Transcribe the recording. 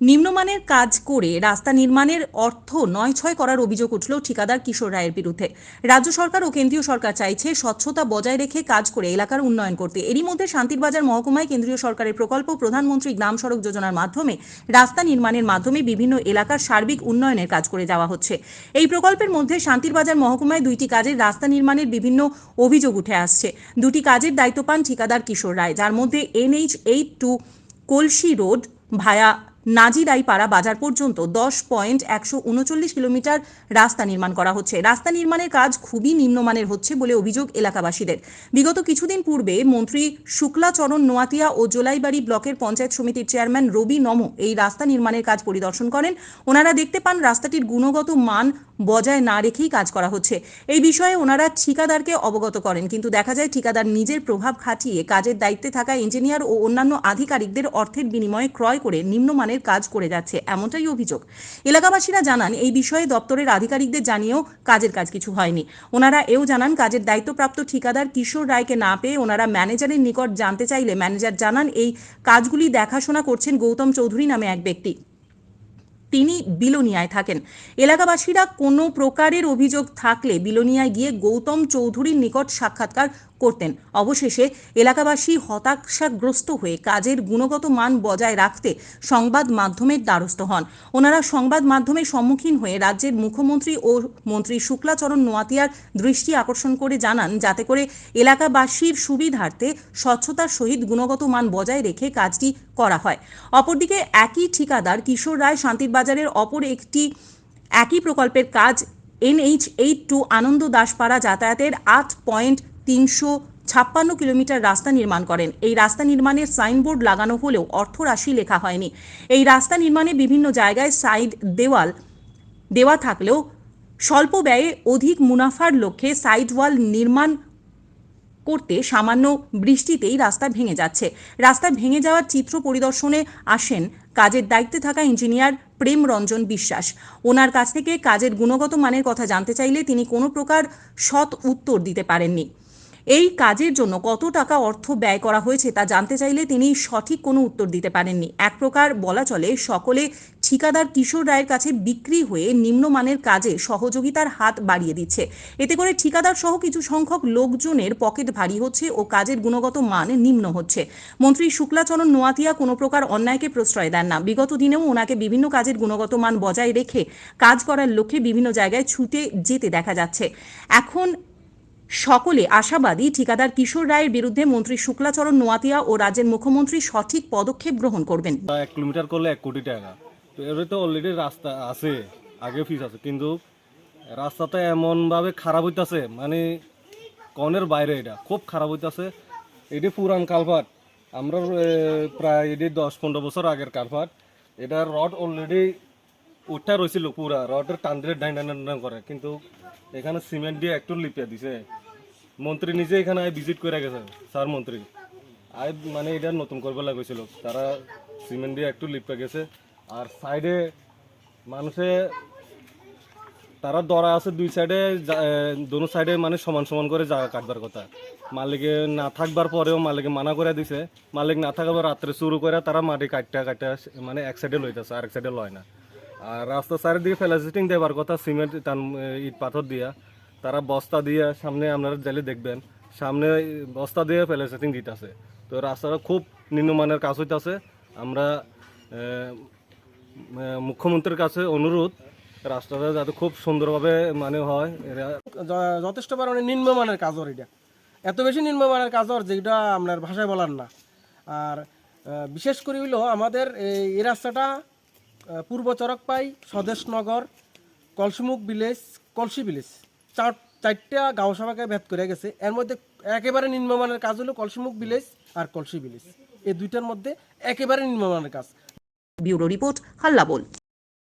নিম্নমানের কাজ করে রাস্তা নির্মাণের অর্থ নয় ছয় করার অভিযোগ উঠল ঠিকাদার কিশোর রায়ের বিরুদ্ধে। রাজ্য সরকার ও কেন্দ্রীয় সরকার চাইছে স্বচ্ছতা বজায় রেখে কাজ করে এলাকার উন্নয়ন করতে। এরই মধ্যে শান্তিরবাজার মহকুমায় কেন্দ্রীয় সরকারের প্রকল্প, প্রধানমন্ত্রী গ্রাম সড়ক যোজনার মাধ্যমে রাস্তা নির্মাণের মাধ্যমে বিভিন্ন এলাকার সার্বিক উন্নয়নের কাজ করে যাওয়া হচ্ছে। এই প্রকল্পের মধ্যে শান্তিরবাজার মহকুমায় দুইটি কাজের রাস্তা নির্মাণের বিভিন্ন অভিযোগ উঠে আসছে। দুটি কাজের দায়িত্ব পান ঠিকাদার কিশোর রায়, যার মধ্যে NH eight two Kalsi road via Najiraipara বাজার পর্যন্ত দশ পয়েন্ট একশো উনচল্লিশ কিলোমিটার রাস্তা নির্মাণ করা হচ্ছে। রাস্তা নির্মাণের কাজ খুবই নিম্নমানের হচ্ছে বলে অভিযোগ এলাকাবাসীদের। বিগত কিছুদিন পূর্বে মন্ত্রী শুক্লাচরণ নোয়াতিয়া ও জোলাইবাড়ি ব্লকের পঞ্চায়েত সমিতির চেয়ারম্যান রবি নম এই রাস্তা নির্মাণের কাজ পরিদর্শন করেন। ওনারা দেখতে পান রাস্তাটির গুণগত মান বজায় না রেখেই কাজ করা হচ্ছে। এই বিষয়ে ওনারা ঠিকাদারকে অবগত করেন, কিন্তু দেখা যায় ঠিকাদার নিজের প্রভাব খাটিয়ে কাজের দায়িত্বে থাকা ইঞ্জিনিয়ার ও অন্যান্য আধিকারিকদের অর্থের বিনিময়ে ক্রয় করে নিম্নমানের কাজ করে যাচ্ছে, এমনটাই অভিযোগ। এলাকাবাসীরা জানান, এই বিষয়ে দপ্তরের আধিকারিকদের জানিয়েও কাজের কাজ কিছু হয়নি। ওনারা এও জানান, কাজের দায়িত্বপ্রাপ্ত ঠিকাদার কিশোর রায়কে না পেয়ে ওনারা ম্যানেজারের নিকট জানতে চাইলে ম্যানেজার জানান, এই কাজগুলি দেখাশোনা করছেন গৌতম চৌধুরী নামে এক ব্যক্তি। তিনি বিলোনিয়ায় থাকেন। এলাকাবাসীরা কোনো প্রকারের অভিযোগ থাকলে বিলোনিয়ায় গিয়ে গৌতম চৌধুরীর নিকট সাক্ষাৎকার করতেন। অবশেষে এলাকাবাসী হতাশাগ্রস্ত হয়ে কাজের গুণগত মান বজায় রাখতে সংবাদ মাধ্যমের দ্বারস্থ হন। ওনারা সংবাদ মাধ্যমের সম্মুখীন হয়ে রাজ্যের মুখ্যমন্ত্রী ও মন্ত্রী শুক্লাচরণ নোয়াতিয়ার দৃষ্টি আকর্ষণ করে জানান, যাতে করে এলাকাবাসীর সুবিধার্থে স্বচ্ছতার সহিত গুণগত মান বজায় রেখে কাজটি করা হয়। অপরদিকে একই ঠিকাদার কিশোর রায় শান্তির বাজারের অপর একটি একই প্রকল্পের কাজ NH eight two Ananda Daspara যাতায়াতের আট পয়েন্ট তিনশো ছাপ্পান্ন কিলোমিটার রাস্তা নির্মাণ করেন। এই রাস্তা নির্মাণের সাইনবোর্ড লাগানো হলেও অর্থ রাশি লেখা হয়নি। এই রাস্তা নির্মাণে বিভিন্ন জায়গায় সাইড দেওয়াল, দেওয়া থাকলেও স্বল্প ব্যয়ে অধিক মুনাফার লক্ষ্যে সাইড ওয়াল নির্মাণ করতে সামান্য বৃষ্টিতেই রাস্তা ভেঙে যাচ্ছে। রাস্তা ভেঙে যাওয়ার চিত্র পরিদর্শনে আসেন কাজের দায়িত্বে থাকা ইঞ্জিনিয়ার প্রেম রঞ্জন বিশ্বাস। ওনার কাছ থেকে কাজের গুণগত মানের কথা জানতে চাইলে তিনি কোনো প্রকার সৎ উত্তর দিতে পারেননি। এই কাজের জন্য কত টাকা অর্থ ব্যয় করা হয়েছে তা জানতে চাইলে তিনি সঠিক কোনো উত্তর দিতে পারেননি। এক প্রকার বলা চলে, সকলে ঠিকাদার কিশোর রায়ের কাছে বিক্রি হয়ে নিম্নমানের কাজে সহযোগিতার হাত বাড়িয়ে দিচ্ছে। এতে করে ঠিকাদার সহ কিছু সংখ্যক লোকজনের পকেট ভারী হচ্ছে ও কাজের গুণগত মান নিম্ন হচ্ছে। মন্ত্রী শুক্লাচরণ নোয়াতিয়া কোনো প্রকার অন্যায়কে প্রশ্রয় দেন না। বিগত দিনেও ওনাকে বিভিন্ন কাজের গুণগত মান বজায় রেখে কাজ করার লক্ষ্যে বিভিন্ন জায়গায় ছুটে যেতে দেখা যাচ্ছে। এখন সকলে আশাবাদী ঠিকাদার কিশোর রায়ের বিরুদ্ধে মন্ত্রী শুক্লাচরণ নোয়াতিয়া ও রাজ্যের মুখ্যমন্ত্রী সঠিক পদক্ষেপ গ্রহণ করবেন। এক কিলোমিটার করলে এক কোটি টাকা। এর তো অলরেডি রাস্তা আছে, আগে ফিস আছে, কিন্তু রাস্তাটা এমনভাবে খারাপ হইতাছে মানে কনের বাইরে এটা, খুব খারাপ হইতাছে। এটি পুরান কালভার্ট, আমরা প্রায় এটি দশ পনেরো বছর আগের কালভার্ট। এটা রড অলরেডি উঠা রয়েছিল পুরা, রডের টান ডাইন করে, কিন্তু এখানে সিমেন্ট দিয়ে একটু লিপিয়া দিছে। মন্ত্রী নিজে এখানে আয় ভিজিট করে গেছে স্যার মন্ত্রী। আই মানে এটা নতুন করবে লাগছিল তারা সিমেন্ট দিয়ে একটু লিপে গেছে। আর সাইডে মানুষে, তারা দরা আছে দুই সাইডে দোনো সাইডে মানে সমান সমান করে জায়গা কাটবার কথা। মালিকে না থাকবার পরেও মালিকে মানা করে দিছে। মালিক না থাকবার রাত্রে শুরু করে তারা মাটি কাটটা কাটটা মানে এক সাইডে লইতেছে আর এক সাইডে লয় না। আর রাস্তা চারিদিকে ফেলাসিটিং দেবার কথা সিমেন্ট ইট পাথর দিয়া। তারা বস্তা দিয়ে সামনে আপনারা জেলে দেখবেন, সামনে বস্তা দিয়ে ফেলাসিটিং দিতেছে। তো রাস্তাটা খুব নিম্নমানের কাজ হইতেছে। আমরা মুখ্যমন্ত্রীর কাছে অনুরোধ, রাস্তাটা যাতে খুব সুন্দরভাবে মানে হয়। যথেষ্ট পরিমাণে নিম্নমানের কাজ কাজর এটা। এত বেশি নিম্নমানের কাজ কাজর যেটা আপনার ভাষায় বলার না। আর বিশেষ করে হইল আমাদের এই রাস্তাটা পূর্ব চরকপাই স্বদেশনগর কলসিমুখ ভিলেজ কলসি ভিলেজ চার, চারটা গাঁও সভাকে ভেদ করে গেছে। এর মধ্যে একেবারে নিম্নমানের কাজ হলো কলসিমুখ ভিলেজ আর কলসি ভিলেজ। এই দুইটার মধ্যে একেবারে নিম্নমানের কাজ। ব্যুরো রিপোর্ট হাল্লা বল